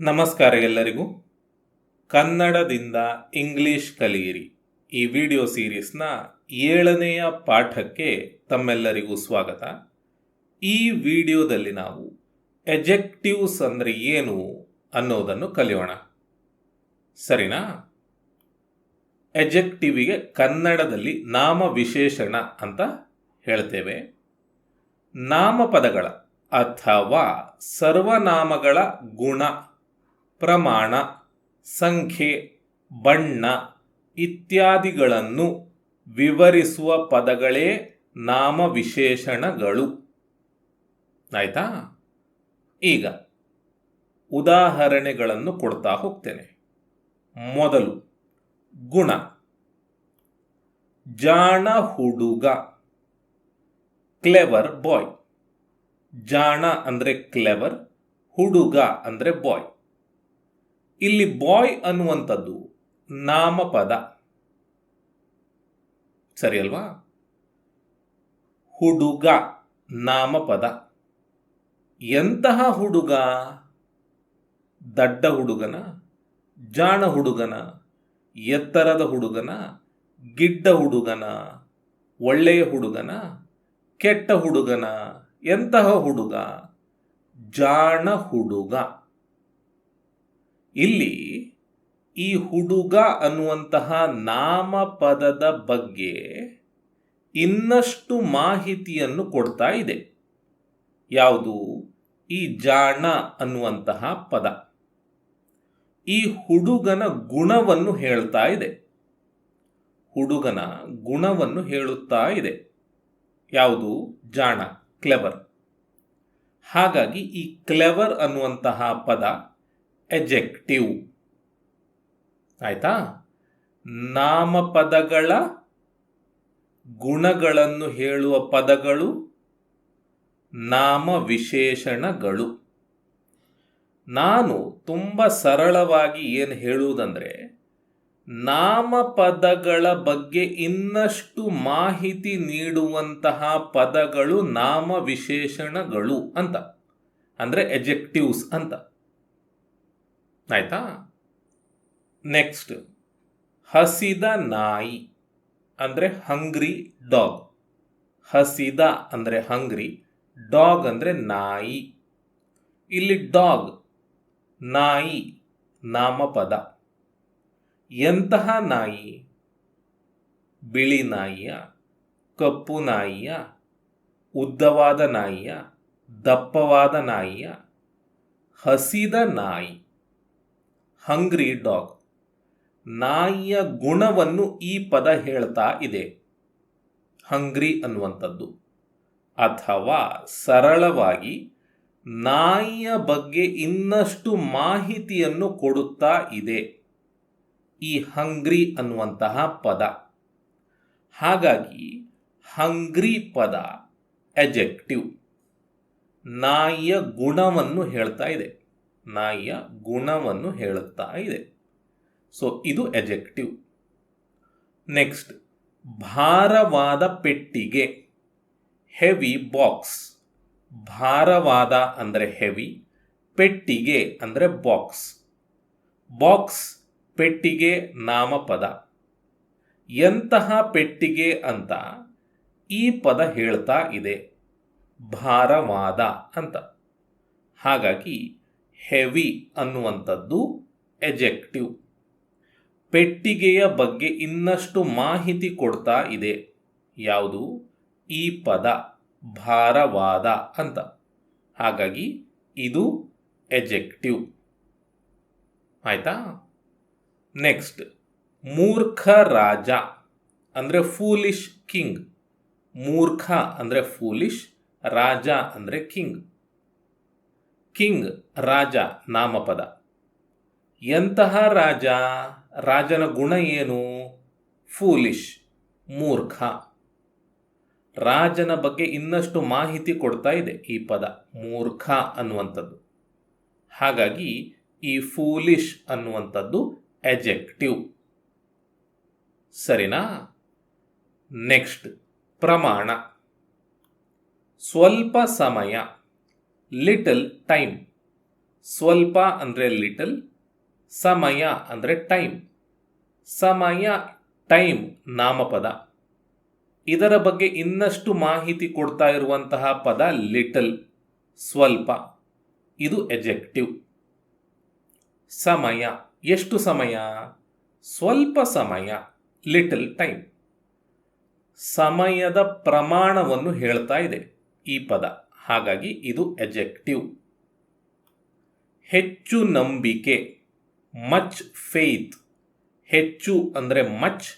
ನಮಸ್ಕಾರ ಎಲ್ಲರಿಗೂ. ಕನ್ನಡದಿಂದ ಇಂಗ್ಲಿಷ್ ಕಲಿಯಿರಿ. ಈ ವಿಡಿಯೋ ಸೀರೀಸ್ನ ಏಳನೆಯ ಪಾಠಕ್ಕೆ ತಮ್ಮೆಲ್ಲರಿಗೂ ಸ್ವಾಗತ. ಈ ವಿಡಿಯೋದಲ್ಲಿ ನಾವು ಎಜೆಕ್ಟಿವ್ಸ್ ಅಂದರೆ ಏನು ಅನ್ನೋದನ್ನು ಕಲಿಯೋಣ. ಸರಿನಾ? ಎಜೆಕ್ಟಿವಿಗೆ ಕನ್ನಡದಲ್ಲಿ ನಾಮ ವಿಶೇಷಣ ಅಂತ ಹೇಳ್ತೇವೆ. ನಾಮಪದಗಳ ಅಥವಾ ಸರ್ವನಾಮಗಳ ಗುಣ ಪ್ರಮಾಣ, ಸಂಖ್ಯೆ, ಬಣ್ಣ ಇತ್ಯಾದಿಗಳನ್ನು ವಿವರಿಸುವ ಪದಗಳೇ ನಾಮವಿಶೇಷಣಗಳು. ಆಯ್ತಾ? ಈಗ ಉದಾಹರಣೆಗಳನ್ನು ಕೊಡ್ತಾ ಹೋಗ್ತೇನೆ. ಮೊದಲು ಗುಣ. ಜಾಣ ಹುಡುಗ. Clever boy. ಜಾಣ ಅಂದರೆ ಕ್ಲೆವರ್, ಹುಡುಗ ಅಂದರೆ ಬಾಯ್. ಇಲ್ಲಿ ಬಾಯ್ ಅನ್ನುವಂಥದ್ದು ನಾಮಪದ. ಸರಿ ಅಲ್ವಾ ಹುಡುಗ, ನಾಮಪದ. ಎಂತಹ ಹುಡುಗ? ದಡ್ಡ ಹುಡುಗನ, ಜಾಣ ಹುಡುಗನ, ಎತ್ತರದ ಹುಡುಗನ, ಗಿಡ್ಡ ಹುಡುಗನ, ಒಳ್ಳೆಯ ಹುಡುಗನ, ಕೆಟ್ಟ ಹುಡುಗನ, ಎಂತಹ ಹುಡುಗ? ಜಾಣ ಹುಡುಗ. ಇಲ್ಲಿ ಈ ಹುಡುಗ ಅನ್ನುವಂತಹ ನಾಮಪದದ ಬಗ್ಗೆ ಇನ್ನಷ್ಟು ಮಾಹಿತಿಯನ್ನು ಕೊಡ್ತಾ ಇದೆ. ಯಾವುದು? ಈ ಜಾಣ ಅನ್ನುವಂತಹ ಪದ. ಈ ಹುಡುಗನ ಗುಣವನ್ನು ಹೇಳ್ತಾ ಇದೆ. ಹುಡುಗನ ಗುಣವನ್ನು ಹೇಳುತ್ತಾ ಇದೆ. ಯಾವುದು? ಜಾಣ ಕ್ಲೆವರ್ ಹಾಗಾಗಿ ಈ ಕ್ಲೆವರ್ ಅನ್ನುವಂತಹ ಪದ ಎಜೆಕ್ಟಿವ್ ಆಯ್ತಾ? ನಾಮಪದಗಳ ಗುಣಗಳನ್ನು ಹೇಳುವ ಪದಗಳು ನಾಮ ವಿಶೇಷಣಗಳು ನಾನು ತುಂಬ ಸರಳವಾಗಿ ಏನು ಹೇಳುವುದಂದರೆ, ನಾಮಪದಗಳ ಬಗ್ಗೆ ಇನ್ನಷ್ಟು ಮಾಹಿತಿ ನೀಡುವಂತಹ ಪದಗಳು ನಾಮ ವಿಶೇಷಣಗಳು ಅಂತ. ಅಂದರೆ ಎಜೆಕ್ಟಿವ್ಸ್ ಅಂತ. ಆಯ್ತಾ? ನೆಕ್ಸ್ಟ್ ಹಸಿದ ನಾಯಿ ಅಂದರೆ ಹಂಗ್ರಿ ಡಾಗ್ ಹಸಿದ ಅಂದರೆ ಹಂಗ್ರಿ ಡಾಗ್ ಅಂದರೆ ನಾಯಿ. ಇಲ್ಲಿ ಡಾಗ್ ನಾಯಿ, ನಾಮಪದ. ಎಂತಹ ನಾಯಿ? ಬಿಳಿ ನಾಯಿಯ, ಕಪ್ಪು ನಾಯಿಯ, ಉದ್ದವಾದ ನಾಯಿಯ, ದಪ್ಪವಾದ ನಾಯಿಯ. ಹಸಿದ ನಾಯಿ. ಹಂಗ್ರಿ ಡಾಗ್ ನಾಯಿಯ ಗುಣವನ್ನು ಈ ಪದ ಹೇಳ್ತಾ ಇದೆ. ಹಂಗ್ರಿ ಅನ್ನುವಂಥದ್ದು. ಅಥವಾ ಸರಳವಾಗಿ ನಾಯಿಯ ಬಗ್ಗೆ ಇನ್ನಷ್ಟು ಮಾಹಿತಿಯನ್ನು ಕೊಡುತ್ತಾ ಇದೆ. ಈ ಹಂಗ್ರಿ ಅನ್ನುವಂತಹ ಪದ. ಹಾಗಾಗಿ ಹಂಗ್ರಿ ಪದ ಎಜೆಕ್ಟಿವ್ ನಾಯಿಯ ಗುಣವನ್ನು ಹೇಳ್ತಾ ಇದೆ. ನಾಯಿಯ ಗುಣವನ್ನು ಹೇಳುತ್ತಾ ಇದೆ. ಸೊ ಇದು ಎಜೆಕ್ಟಿವ್ ನೆಕ್ಸ್ಟ್ ಭಾರವಾದ ಪೆಟ್ಟಿಗೆ ಹೆವಿ ಬಾಕ್ಸ್ ಭಾರವಾದ ಅಂದರೆ ಹೆವಿ ಪೆಟ್ಟಿಗೆ ಅಂದರೆ ಬಾಕ್ಸ್ ಬಾಕ್ಸ್ ಪೆಟ್ಟಿಗೆ, ನಾಮಪದ. ಎಂತಹ ಪೆಟ್ಟಿಗೆ ಅಂತ ಈ ಪದ ಹೇಳ್ತಾ ಇದೆ. ಭಾರವಾದ ಅಂತ. ಹಾಗಾಗಿ ಹೆವಿ ಅನ್ನುವಂಥದ್ದು ಎಜೆಕ್ಟಿವ್ ಪೆಟ್ಟಿಗೆಯ ಬಗ್ಗೆ ಇನ್ನಷ್ಟು ಮಾಹಿತಿ ಕೊಡ್ತಾ ಇದೆ. ಯಾವುದು? ಈ ಪದ, ಭಾರವಾದ ಅಂತ. ಹಾಗಾಗಿ ಇದು ಎಜೆಕ್ಟಿವ್ ಆಯ್ತಾ? ನೆಕ್ಸ್ಟ್ ಮೂರ್ಖ ರಾಜ ಅಂದರೆ ಫೂಲಿಶ್ ಕಿಂಗ್ ಮೂರ್ಖ ಅಂದರೆ ಫೂಲಿಶ್ ರಾಜ ಅಂದರೆ ಕಿಂಗ್ ಕಿಂಗ್, ರಾಜ, ನಾಮಪದ. ಎಂತಹ ರಾಜ? ರಾಜನ ಗುಣ ಏನು? ಫೂಲಿಶ್ ಮೂರ್ಖ. ರಾಜನ ಬಗ್ಗೆ ಇನ್ನಷ್ಟು ಮಾಹಿತಿ ಕೊಡ್ತಾ ಇದೆ ಈ ಪದ, ಮೂರ್ಖ ಅನ್ನುವಂಥದ್ದು. ಹಾಗಾಗಿ ಈ ಫೂಲಿಶ್ ಅನ್ನುವಂಥದ್ದು ಎಜೆಕ್ಟಿವ್. ಸರಿನಾ? ನೆಕ್ಸ್ಟ್ ಪ್ರಮಾಣ. ಸ್ವಲ್ಪ ಸಮಯ. ಲಿಟಲ್ ಟೈಮ್ ಸ್ವಲ್ಪ ಅಂದರೆ ಲಿಟಲ್ ಸಮಯ ಅಂದರೆ ಟೈಮ್ ಸಮಯ ಟೈಮ್ ನಾಮಪದ. ಇದರ ಬಗ್ಗೆ ಇನ್ನಷ್ಟು ಮಾಹಿತಿ ಕೊಡ್ತಾ ಇರುವಂತಹ ಪದ ಲಿಟಲ್ ಸ್ವಲ್ಪ. ಇದು ಎಜೆಕ್ಟಿವ್ ಸಮಯ, ಎಷ್ಟು ಸಮಯ? ಸ್ವಲ್ಪ ಸಮಯ ಲಿಟಲ್ ಟೈಮ್ ಸಮಯದ ಪ್ರಮಾಣವನ್ನು ಹೇಳ್ತಾ ಇದೆ ಈ ಪದ. ಹಾಗಾಗಿ ಇದು ಎಜೆಕ್ಟಿವ್ ಹೆಚ್ಚು ನಂಬಿಕೆ ಮಚ್ ಫೇತ್ ಹೆಚ್ಚು ಅಂದರೆ ಮಚ್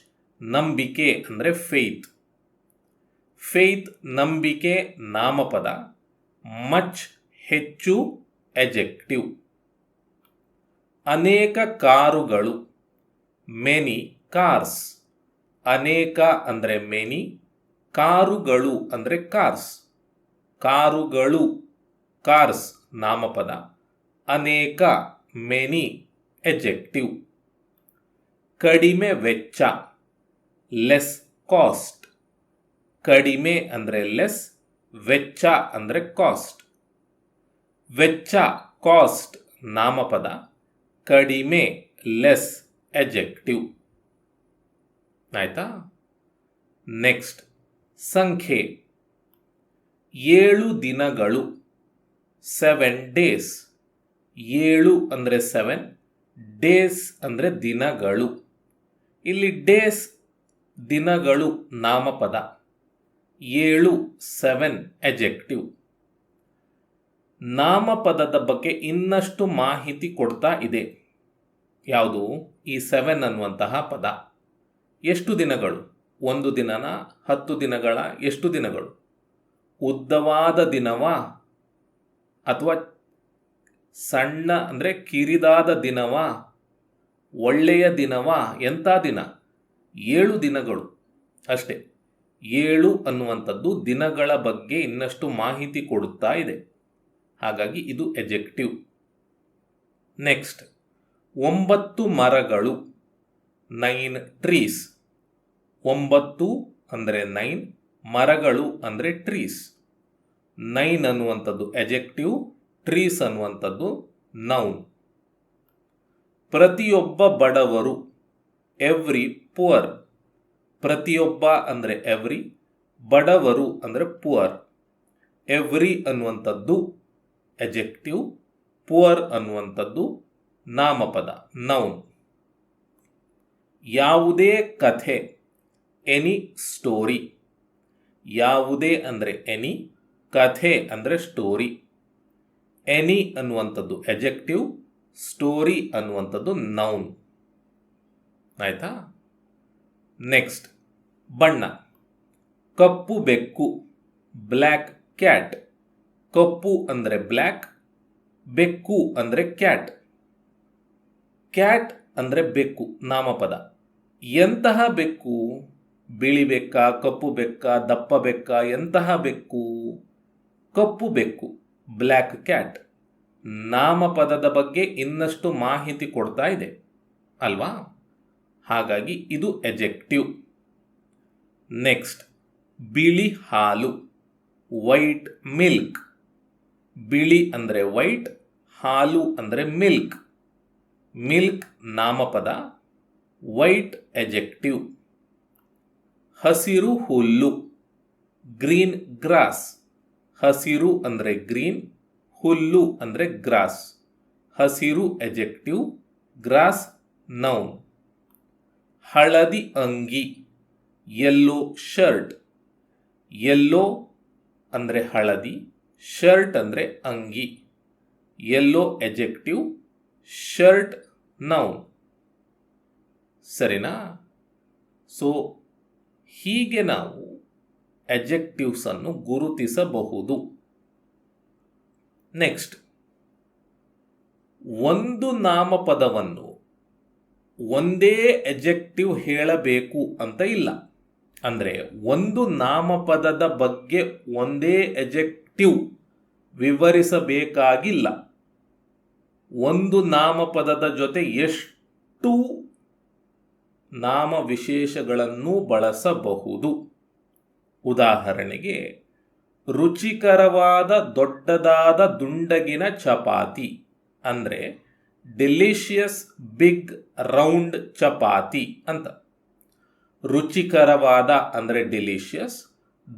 ನಂಬಿಕೆ ಅಂದರೆ ಫೇತ್ ಫೇತ್ ನಂಬಿಕೆ, ನಾಮಪದ. ಮಚ್ ಹೆಚ್ಚು ಎಜೆಕ್ಟಿವ್ ಅನೇಕ ಕಾರುಗಳು ಮೆನಿ ಕಾರ್ಸ್ ಅನೇಕ ಅಂದರೆ ಮೆನಿ ಕಾರುಗಳು ಅಂದರೆ ಕಾರ್ಸ್ ಕಾರುಗಳು ಕಾರ್ಸ್ ನಾಮಪದ, ಅನೇಕ ಮೆನಿ ಎಜೆಕ್ಟಿವ್ ಕಡಿಮೆ ವೆಚ್ಚ ಲೆಸ್ ಕಾಸ್ಟ್ ಕಡಿಮೆ ಅಂದರೆ ಲೆಸ್ ವೆಚ್ಚ ಅಂದರೆ ಕಾಸ್ಟ್ ವೆಚ್ಚ ಕಾಸ್ಟ್ ನಾಮಪದ, ಕಡಿಮೆ ಲೆಸ್ ಎಜೆಕ್ಟಿವ್ ಆಯಿತಾ? ನೆಕ್ಸ್ಟ್ ಸಂಖ್ಯೆ. ಏಳು ದಿನಗಳು ಸೆವೆನ್ ಡೇಸ್ ಏಳು ಅಂದರೆ ಸೆವೆನ್ ಡೇಸ್ ಅಂದರೆ ದಿನಗಳು. ಇಲ್ಲಿ ಡೇಸ್ ದಿನಗಳು ನಾಮಪದ. ಏಳು ಸೆವೆನ್ ಎಜೆಕ್ಟಿವ್ ನಾಮಪದದ ಬಗ್ಗೆ ಇನ್ನಷ್ಟು ಮಾಹಿತಿ ಕೊಡ್ತಾ ಇದೆ. ಯಾವುದು? ಈ ಸೆವೆನ್ ಅನ್ನುವಂತಹ ಪದ. ಎಷ್ಟು ದಿನಗಳು? ಒಂದು ದಿನನ? ಹತ್ತು ದಿನಗಳ? ಎಷ್ಟು ದಿನಗಳು? ಉದ್ದವಾದ ದಿನವ ಅಥವಾ ಸಣ್ಣ ಅಂದರೆ ಕಿರಿದಾದ ದಿನವ, ಒಳ್ಳೆಯ ದಿನವ, ಎಂಥ ದಿನ? ಏಳು ದಿನಗಳು ಅಷ್ಟೇ. ಏಳು ಅನ್ನುವಂಥದ್ದು ದಿನಗಳ ಬಗ್ಗೆ ಇನ್ನಷ್ಟು ಮಾಹಿತಿ ಕೊಡುತ್ತಾ ಇದೆ. ಹಾಗಾಗಿ ಇದು ಎಜೆಕ್ಟಿವ್. ನೆಕ್ಸ್ಟ್, ಒಂಬತ್ತು ಮರಗಳು, ನೈನ್ ಟ್ರೀಸ್. ಒಂಬತ್ತು ಅಂದರೆ ನೈನ್ ಮರಗಳು ಅಂದರೆ ಟ್ರೀಸ್ ನೈನ್ ಅನ್ನುವಂಥದ್ದು ಎಜೆಕ್ಟಿವ್ ಟ್ರೀಸ್ ಅನ್ನುವಂಥದ್ದು ನೌನ್ ಪ್ರತಿಯೊಬ್ಬ ಬಡವರು ಎವ್ರಿ ಪುವರ್ ಪ್ರತಿಯೊಬ್ಬ ಅಂದರೆ ಎವ್ರಿ ಬಡವರು ಅಂದರೆ ಪುವರ್ ಎವ್ರಿ ಅನ್ನುವಂಥದ್ದು ಎಜೆಕ್ಟಿವ್ ಪುವರ್ ಅನ್ನುವಂಥದ್ದು ನಾಮಪದ ನೌನ್ ಯಾವುದೇ ಕಥೆ ಎನಿ ಸ್ಟೋರಿ ಯಾವುದೇ ಅಂದರೆ ಎನಿ ಕಥೆ ಅಂದರೆ ಸ್ಟೋರಿ ಎನಿ ಅನ್ನುವಂಥದ್ದು ಎಜೆಕ್ಟಿವ್ ಸ್ಟೋರಿ ಅನ್ನುವಂಥದ್ದು ನೌನ್ ಆಯಿತಾ? ನೆಕ್ಸ್ಟ್ ಬಣ್ಣ. ಕಪ್ಪು ಬೆಕ್ಕು ಬ್ಲ್ಯಾಕ್ ಕ್ಯಾಟ್ ಕಪ್ಪು ಅಂದರೆ ಬ್ಲ್ಯಾಕ್ ಬೆಕ್ಕು ಅಂದರೆ ಕ್ಯಾಟ್ ಕ್ಯಾಟ್ ಅಂದರೆ ಬೆಕ್ಕು, ನಾಮಪದ. ಎಂತಹ ಬೆಕ್ಕು? ಬಿಳಿ ಬೆಕ್ಕ ಕಪ್ಪು ಬೆಕ್ಕ ದಪ್ಪ ಬೆಕ್ಕ ಎಂತಹ ಬೆಕ್ಕು? ಕಪ್ಪು ಬೆಕ್ಕು, ಬ್ಲ್ಯಾಕ್ ಕ್ಯಾಟ್. ನಾಮಪದದ ಬಗ್ಗೆ ಇನ್ನಷ್ಟು ಮಾಹಿತಿ ಕೊಡ್ತಾ ಇದೆ, ಅಲ್ವಾ? ಹಾಗಾಗಿ ಇದು ಎಜೆಕ್ಟಿವ್. ನೆಕ್ಸ್ಟ್, ಬಿಳಿ ಹಾಲು, ವೈಟ್ ಮಿಲ್ಕ್. ಬಿಳಿ ಅಂದರೆ ವೈಟ್, ಹಾಲು ಅಂದರೆ ಮಿಲ್ಕ್. ಮಿಲ್ಕ್ ನಾಮಪದ, ವೈಟ್ ಎಜೆಕ್ಟಿವ್. ಹಸಿರು ಹುಲ್ಲು, ಗ್ರೀನ್ ಗ್ರಾಸ್. ಹಸಿರು ಅಂದರೆ ಗ್ರೀನ್, ಹುಲ್ಲು ಅಂದರೆ ಗ್ರಾಸ್. ಹಸಿರು ಎಜೆಕ್ಟಿವ್, ಗ್ರಾಸ್ ನೌ ಹಳದಿ ಅಂಗಿ ಯೆಲ್ಲೋ ಶರ್ಟ್ ಯೆಲ್ಲೋ ಅಂದರೆ ಹಳದಿ ಶರ್ಟ್ ಅಂದರೆ ಅಂಗಿ. ಯೆಲ್ಲೋ ಎಜೆಕ್ಟಿವ್ ಶರ್ಟ್ ನೌ ಸರಿನಾ? ಸೊ ಹೀಗೆ ನಾವು ಎಜೆಕ್ಟಿವ್ಸನ್ನು ಗುರುತಿಸಬಹುದು. ನೆಕ್ಸ್ಟ್ ಒಂದು ನಾಮಪದವನ್ನು ಒಂದೇ ಎಜೆಕ್ಟಿವ್ ಹೇಳಬೇಕು ಅಂತ ಇಲ್ಲ. ಅಂದರೆ ಒಂದು ನಾಮಪದದ ಬಗ್ಗೆ ಒಂದೇ ಎಜೆಕ್ಟಿವ್ ವಿವರಿಸಬೇಕಾಗಿಲ್ಲ. ಒಂದು ನಾಮಪದದ ಜೊತೆ ಎಷ್ಟು ನಾಮ ವಿಶೇಷಗಳನ್ನು ಬಳಸಬಹುದು. ಉದಾಹರಣೆಗೆ, ರುಚಿಕರವಾದ ದೊಡ್ಡದಾದ ದುಂಡಗಿನ ಚಪಾತಿ, ಅಂದರೆ ಡೆಲಿಷಿಯಸ್ ಬಿಗ್ ರೌಂಡ್ ಚಪಾತಿ ಅಂತ. ರುಚಿಕರವಾದ, ಅಂದರೆ ಡೆಲಿಷಿಯಸ್,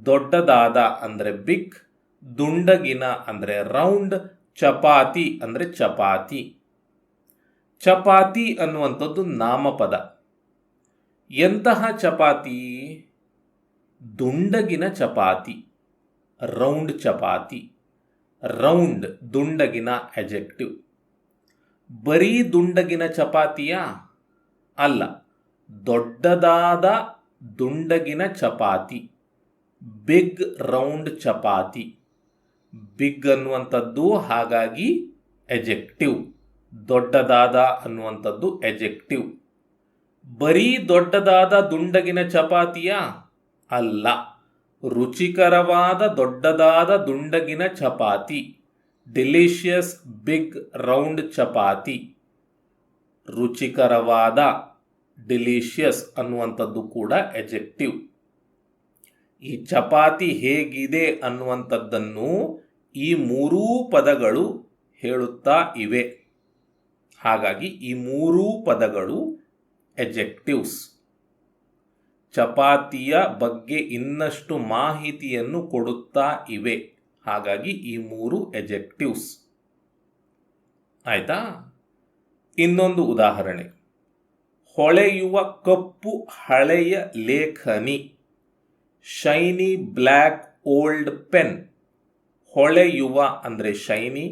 ದೊಡ್ಡದಾದ, ಅಂದರೆ ಬಿಗ್, ದುಂಡಗಿನ, ಅಂದರೆ ರೌಂಡ್ ಚಪಾತಿ, ಅಂದರೆ ಚಪಾತಿ. ಚಪಾತಿ ಅನ್ನುವಂಥದ್ದು ನಾಮಪದ. ಎಂತಹ ಚಪಾತಿ? ದುಂಡಗಿನ ಚಪಾತಿ. ರೌಂಡ್ ಚಪಾತಿ. ರೌಂಡ್ ದುಂಡಗಿನ ಎಜೆಕ್ಟಿವ್ ಬರೀ ದುಂಡಗಿನ ಚಪಾತಿಯ? ಅಲ್ಲ, ದೊಡ್ಡದಾದ ದುಂಡಗಿನ chapati. Big round chapati. Big ಅನ್ನುವಂಥದ್ದು ಹಾಗಾಗಿ ಎಜೆಕ್ಟಿವ್ ದೊಡ್ಡದಾದ ಅನ್ನುವಂಥದ್ದು ಎಜೆಕ್ಟಿವ್ ಬರೀ ದೊಡ್ಡದಾದ ದುಂಡಗಿನ ಚಪಾತಿಯ? ಅಲ್ಲ, ರುಚಿಕರವಾದ ದೊಡ್ಡದಾದ ದುಂಡಗಿನ chapati. Delicious big round chapati. ರುಚಿಕರವಾದ, ಡಿಲಿಷಿಯಸ್ ಅನ್ನುವಂಥದ್ದು ಕೂಡ ಎಜೆಕ್ಟಿವ್. ಈ ಚಪಾತಿ ಹೇಗಿದೆ ಅನ್ನುವಂಥದ್ದನ್ನು ಈ ಮೂರೂ ಪದಗಳು ಹೇಳುತ್ತಾ ಇವೆ. ಹಾಗಾಗಿ ಈ ಮೂರೂ ಪದಗಳು ಎಜೆಕ್ಟಿವ್ಸ್ ಚಪಾತಿಯ ಬಗ್ಗೆ ಇನ್ನಷ್ಟು ಮಾಹಿತಿಯನ್ನು ಕೊಡುತ್ತಾ ಇವೆ. ಹಾಗಾಗಿ ಈ ಮೂರು ಎಜೆಕ್ಟಿವ್ಸ್ ಆಯಿತಾ? ಇನ್ನೊಂದು ಉದಾಹರಣೆ. ಹೊಳೆಯುವ ಕಪ್ಪು ಹಳೆಯ ಲೇಖನಿ. Shiny black old pen. ಹೊಳೆಯುವ ಅಂದರೆ ಶೈನಿ,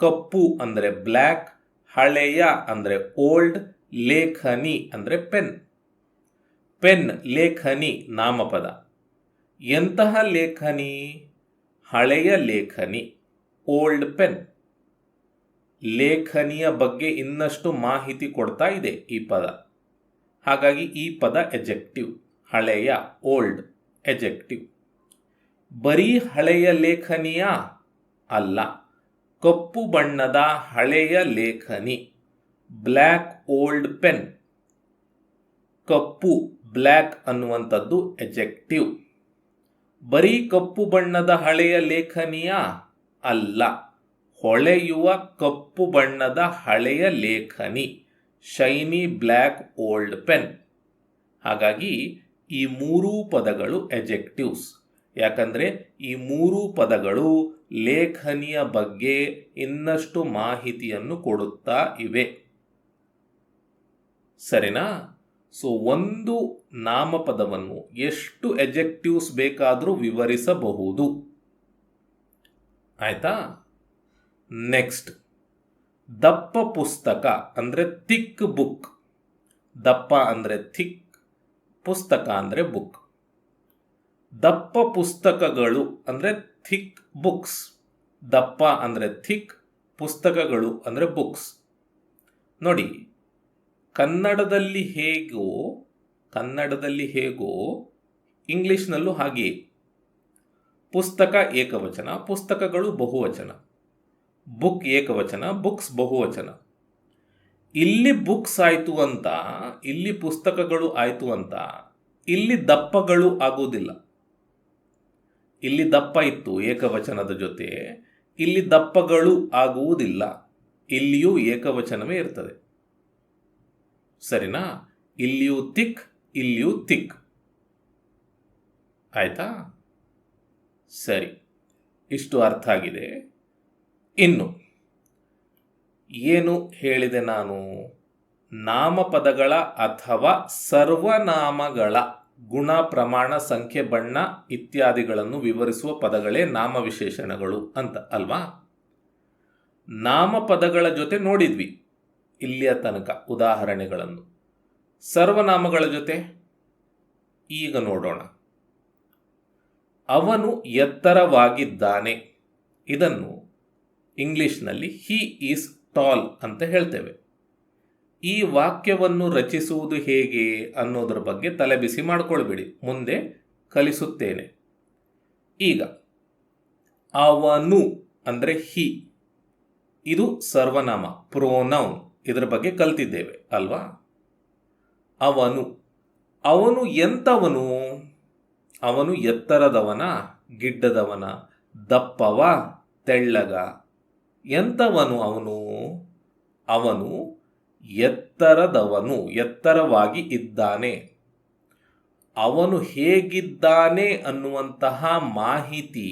ಕಪ್ಪು ಅಂದರೆ ಬ್ಲ್ಯಾಕ್ ಹಳೆಯ ಅಂದರೆ ಓಲ್ಡ್ ಲೇಖನಿ ಅಂದರೆ ಪೆನ್. ಪೆನ್, ಲೇಖನಿ, ನಾಮಪದ. ಎಂತಹ ಲೇಖನಿ? ಹಳೆಯ ಲೇಖನಿ, ಓಲ್ಡ್ ಪೆನ್. ಲೇಖನಿಯ ಬಗ್ಗೆ ಇನ್ನಷ್ಟು ಮಾಹಿತಿ ಕೊಡ್ತಾ ಇದೆ ಈ ಪದ. ಹಾಗಾಗಿ ಈ ಪದ ಎಜೆಕ್ಟಿವ್, ಹಳೆಯ, ಓಲ್ಡ್, ಎಜೆಕ್ಟಿವ್. ಬರೀ ಹಳೆಯ ಲೇಖನಿಯ? ಅಲ್ಲ, ಕಪ್ಪು ಬಣ್ಣದ ಹಳೆಯ ಲೇಖನಿ. Black old pen. ಕಪ್ಪು, ಬ್ಲ್ಯಾಕ್ ಅನ್ನುವಂಥದ್ದು ಎಜೆಕ್ಟಿವ್. ಬರೀ ಕಪ್ಪು ಬಣ್ಣದ ಹಳೆಯ ಲೇಖನಿಯ? ಅಲ್ಲ. ಹೊಳೆಯುವ ಕಪ್ಪು ಬಣ್ಣದ ಹಳೆಯ ಲೇಖನಿ. Shiny black old pen. ಹಾಗಾಗಿ ಈ ಮೂರೂ ಪದಗಳು ಎಜೆಕ್ಟಿವ್ಸ್. ಯಾಕಂದರೆ ಈ ಮೂರೂ ಪದಗಳು ಲೇಖನಿಯ ಬಗ್ಗೆ ಇನ್ನಷ್ಟು ಮಾಹಿತಿಯನ್ನು ಕೊಡುತ್ತಾ ಇವೆ. ಸರಿನಾ? ಸೊ ಒಂದು ನಾಮಪದವನ್ನು ಎಷ್ಟು ಎಜೆಕ್ಟಿವ್ಸ್ ಬೇಕಾದರೂ ವಿವರಿಸಬಹುದು. ಆಯಿತಾ? ನೆಕ್ಸ್ಟ್ ದಪ್ಪ ಪುಸ್ತಕ ಅಂದರೆ ಥಿಕ್ ಬುಕ್ ದಪ್ಪ ಅಂದರೆ ಥಿಕ್ ಪುಸ್ತಕ ಅಂದರೆ ಬುಕ್ ದಪ್ಪ ಪುಸ್ತಕಗಳು ಅಂದರೆ ಥಿಕ್ ಬುಕ್ಸ್ ದಪ್ಪ ಅಂದರೆ ಥಿಕ್ ಪುಸ್ತಕಗಳು ಅಂದರೆ ಬುಕ್ಸ್ ನೋಡಿ ಕನ್ನಡದಲ್ಲಿ ಹೇಗೋ ಕನ್ನಡದಲ್ಲಿ ಹೇಗೋ, ಇಂಗ್ಲಿಷ್ನಲ್ಲೂ ಹಾಗೆಯೇ. ಪುಸ್ತಕ ಏಕವಚನ, ಪುಸ್ತಕಗಳು ಬಹುವಚನ. ಬುಕ್ ಏಕವಚನ, ಬುಕ್ಸ್ ಬಹುವಚನ. ಇಲ್ಲಿ ಬುಕ್ಸ್ ಆಯಿತು ಅಂತ, ಇಲ್ಲಿ ಪುಸ್ತಕಗಳು ಆಯಿತು ಅಂತ, ಇಲ್ಲಿ ದಪ್ಪಗಳು ಆಗುವುದಿಲ್ಲ ಇಲ್ಲಿ ದಪ್ಪ ಇತ್ತು ಏಕವಚನದ ಜೊತೆ, ಇಲ್ಲಿ ದಪ್ಪಗಳು ಆಗುವುದಿಲ್ಲ. ಇಲ್ಲಿಯೂ ಏಕವಚನವೇ ಇರ್ತದೆ. ಸರಿನಾ? ಇಲ್ಲಿಯೂ ತಿಕ್ ಇಲ್ಲಿಯೂ ತಿಕ್. ಆಯ್ತಾ? ಸರಿ. ಇಷ್ಟು ಅರ್ಥ ಆಗಿದೆ. ಇನ್ನು, ಏನು ಹೇಳಿದೆ ನಾನು? ನಾಮಪದಗಳ ಅಥವಾ ಸರ್ವನಾಮಗಳ ಗುಣ, ಪ್ರಮಾಣ, ಸಂಖ್ಯೆ, ಬಣ್ಣ ಇತ್ಯಾದಿಗಳನ್ನು ವಿವರಿಸುವ ಪದಗಳೇ ನಾಮವಿಶೇಷಣಗಳು ಅಂತ, ಅಲ್ವಾ? ನಾಮಪದಗಳ ಜೊತೆ ನೋಡಿದ್ವಿ. ಇಲ್ಲಿಯ ತನಕ ಉದಾಹರಣೆಗಳನ್ನು. ಸರ್ವನಾಮಗಳ ಜೊತೆ ಈಗ ನೋಡೋಣ. ಅವನು ಎತ್ತರವಾಗಿದ್ದಾನೆ. ಇದನ್ನು ಇಂಗ್ಲಿಷ್ನಲ್ಲಿ ಹಿ ಈಸ್ ಟಾಲ್ ಅಂತ ಹೇಳ್ತೇವೆ. ಈ ವಾಕ್ಯವನ್ನು ರಚಿಸುವುದು ಹೇಗೆ ಅನ್ನೋದ್ರ ಬಗ್ಗೆ ತಲೆಬಿಸಿ ಮಾಡಿಕೊಳ್ಬೇಡಿ. ಮುಂದೆ ಕಲಿಸುತ್ತೇನೆ. ಈಗ, ಅವನು ಅಂದರೆ ಹಿ ಇದು ಸರ್ವನಾಮ ಪ್ರೋನೌನ್ ಇದರ ಬಗ್ಗೆ ಕಲ್ತಿದ್ದೇವೆ, ಅಲ್ವಾ? ಅವನು ಅವನು ಎಂಥವನು? ಅವನು ಎತ್ತರದವನ, ಗಿಡ್ಡದವನ, ದಪ್ಪವ, ತೆಳ್ಳಗ? ಎಂಥವನು ಅವನು? ಅವನು ಎತ್ತರದವನು, ಎತ್ತರವಾಗಿ ಇದ್ದಾನೆ. ಅವನು ಹೇಗಿದ್ದಾನೆ ಅನ್ನುವಂತಹ ಮಾಹಿತಿ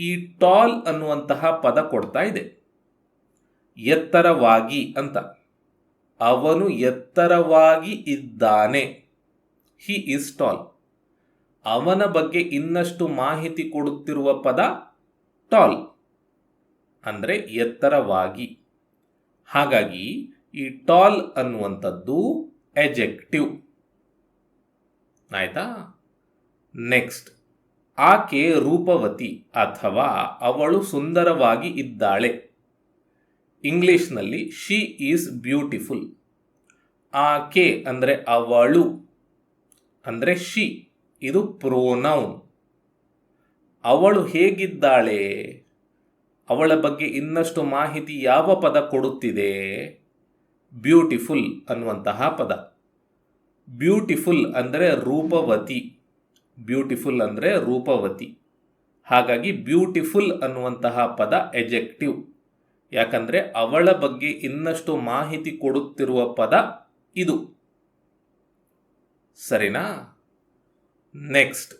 ಈ ಟಾಲ್ ಅನ್ನುವಂತಹ ಪದ ಕೊಡ್ತಾ ಇದೆ. ಎತ್ತರವಾಗಿ ಅಂತ. ಅವನು ಎತ್ತರವಾಗಿ ಇದ್ದಾನೆ. ಹಿ ಇಸ್ ಟಾಲ್ ಅವನ ಬಗ್ಗೆ ಇನ್ನಷ್ಟು ಮಾಹಿತಿ ಕೊಡುತ್ತಿರುವ ಪದ ಟಾಲ್ ಅಂದರೆ ಎತ್ತರವಾಗಿ. ಹಾಗಾಗಿ ಈ ಟಾಲ್ ಅನ್ನುವಂಥದ್ದು ಎಜೆಕ್ಟಿವ್ ಆಯಿತಾ? ನೆಕ್ಸ್ಟ್ ಆಕೆ ರೂಪವತಿ ಅಥವಾ ಅವಳು ಸುಂದರವಾಗಿ ಇದ್ದಾಳೆ. ಇಂಗ್ಲಿಷ್ನಲ್ಲಿ ಶಿ ಈಸ್ ಬ್ಯೂಟಿಫುಲ್. ಆಕೆ ಅಂದರೆ ಅವಳು, ಅಂದರೆ ಶಿ, ಇದು ಪ್ರೋನೌನ್. ಅವಳು ಹೇಗಿದ್ದಾಳೆ? ಅವಳ ಬಗ್ಗೆ ಇನ್ನಷ್ಟು ಮಾಹಿತಿ ಯಾವ ಪದ ಕೊಡುತ್ತಿದೆ? ಬ್ಯೂಟಿಫುಲ್ ಅನ್ನುವಂತಹ ಪದ. ಬ್ಯೂಟಿಫುಲ್ ಅಂದರೆ ರೂಪವತಿ. ಬ್ಯೂಟಿಫುಲ್ ಅಂದರೆ ರೂಪವತಿ. ಹಾಗಾಗಿ ಬ್ಯೂಟಿಫುಲ್ ಅನ್ನುವಂತಹ ಪದ ಎಜೆಕ್ಟಿವ್. ಯಾಕಂದರೆ ಅವಳ ಬಗ್ಗೆ ಇನ್ನಷ್ಟು ಮಾಹಿತಿ ಕೊಡುತ್ತಿರುವ ಪದ ಇದು. ಸರಿನಾ? ನೆಕ್ಸ್ಟ್.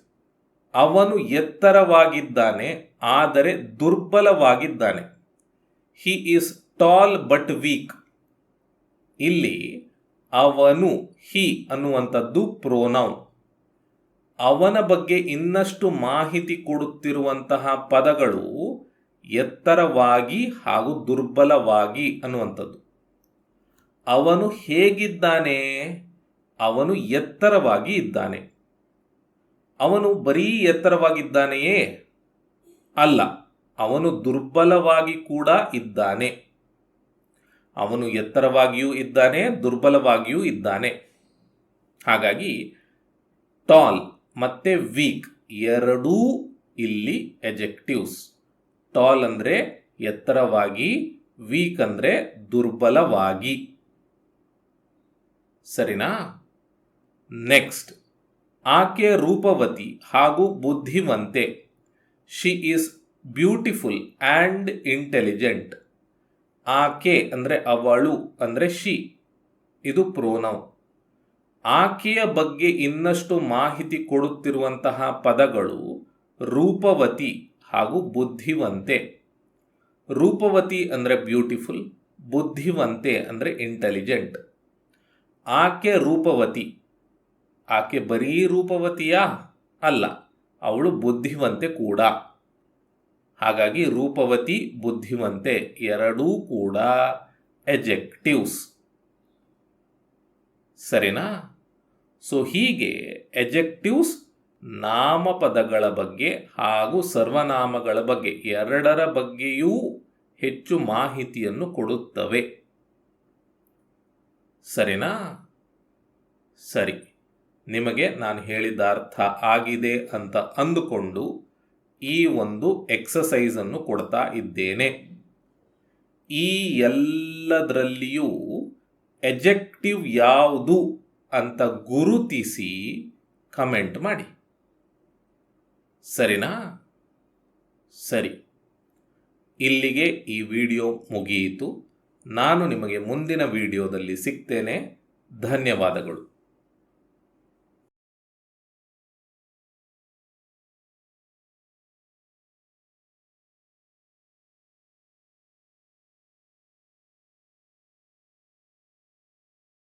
ಅವನು ಎತ್ತರವಾಗಿದ್ದಾನೆ, ಆದರೆ ದುರ್ಬಲವಾಗಿದ್ದಾನೆ. He is tall but weak ಇಲ್ಲಿ ಅವನು ಹಿ ಅನ್ನುವಂಥದ್ದು ಪ್ರೋನೌನ್ ಅವನ ಬಗ್ಗೆ ಇನ್ನಷ್ಟು ಮಾಹಿತಿ ಕೊಡುತ್ತಿರುವಂತಹ ಪದಗಳು ಎತ್ತರವಾಗಿ ಹಾಗೂ ದುರ್ಬಲವಾಗಿ ಅನ್ನುವಂಥದ್ದು. ಅವನು ಹೇಗಿದ್ದಾನೆ? ಅವನು ಎತ್ತರವಾಗಿ ಇದ್ದಾನೆ. ಅವನು ಬರೀ ಎತ್ತರವಾಗಿದ್ದಾನೆಯೇ? ಅಲ್ಲ, ಅವನು ದುರ್ಬಲವಾಗಿ ಕೂಡ ಇದ್ದಾನೆ. ಅವನು ಎತ್ತರವಾಗಿಯೂ ಇದ್ದಾನೆ, ದುರ್ಬಲವಾಗಿಯೂ ಇದ್ದಾನೆ. ಹಾಗಾಗಿ ಟಾಲ್ ಮತ್ತೆ ವೀಕ್ ಎರಡೂ ಇಲ್ಲಿ ಎಜೆಕ್ಟಿವ್ಸ್ ಟಾಲ್ ಅಂದರೆ ಎತ್ತರವಾಗಿ ವೀಕ್ ಅಂದರೆ ದುರ್ಬಲವಾಗಿ. ಸರಿನಾ? ನೆಕ್ಸ್ಟ್ ಆಕೆ ರೂಪವತಿ ಹಾಗೂ ಬುದ್ಧಿವಂತೆ. She is beautiful and intelligent ಆಕೆ ಅಂದರೆ ಅವಳು ಅಂದರೆ ಶಿ ಇದು ಪ್ರೋನೌ ಆಕೆಯ ಬಗ್ಗೆ ಇನ್ನಷ್ಟು ಮಾಹಿತಿ ಕೊಡುತ್ತಿರುವಂತಹ ಪದಗಳು ರೂಪವತಿ ಹಾಗೂ ಬುದ್ಧಿವಂತೆ. ರೂಪವತಿ ಅಂದರೆ ಬ್ಯೂಟಿಫುಲ್, ಬುದ್ಧಿವಂತೆ ಅಂದರೆ ಇಂಟೆಲಿಜೆಂಟ್. ಆಕೆ ರೂಪವತಿ. ಆಕೆ ಬರೀ ರೂಪವತಿಯಾ? ಅಲ್ಲ, ಅವಳು ಬುದ್ಧಿವಂತೆ ಕೂಡ. ಹಾಗಾಗಿ ರೂಪವತಿ, ಬುದ್ಧಿವಂತೆ ಎರಡೂ ಕೂಡ ಎಜೆಕ್ಟಿವ್ಸ್. ಸರಿನಾ? ಸೊ ಹೀಗೆ ಎಜೆಕ್ಟಿವ್ಸ್ ನಾಮಪದಗಳ ಬಗ್ಗೆ ಹಾಗೂ ಸರ್ವನಾಮಗಳ ಬಗ್ಗೆ ಎರಡರ ಬಗ್ಗೆಯೂ ಹೆಚ್ಚು ಮಾಹಿತಿಯನ್ನು ಕೊಡುತ್ತವೆ. ಸರಿನಾ? ಸರಿ. ನಿಮಗೆ ನಾನು ಹೇಳಿದ ಅರ್ಥ ಆಗಿದೆ ಅಂತ ಅಂದುಕೊಂಡು ಈ ಒಂದು ಎಕ್ಸಸೈಸನ್ನು ಕೊಡ್ತಾ ಇದ್ದೇನೆ. ಈ ಎಲ್ಲದರಲ್ಲಿಯೂ ಎಜೆಕ್ಟಿವ್ ಯಾವುದು ಅಂತ ಗುರುತಿಸಿ ಕಮೆಂಟ್ ಮಾಡಿ. ಸರಿನಾ? ಸರಿ. ಇಲ್ಲಿಗೆ ಈ ವಿಡಿಯೋ ಮುಗಿಯಿತು. ನಾನು ನಿಮಗೆ ಮುಂದಿನ ವಿಡಿಯೋದಲ್ಲಿ ಸಿಗ್ತೇನೆ. ಧನ್ಯವಾದಗಳು.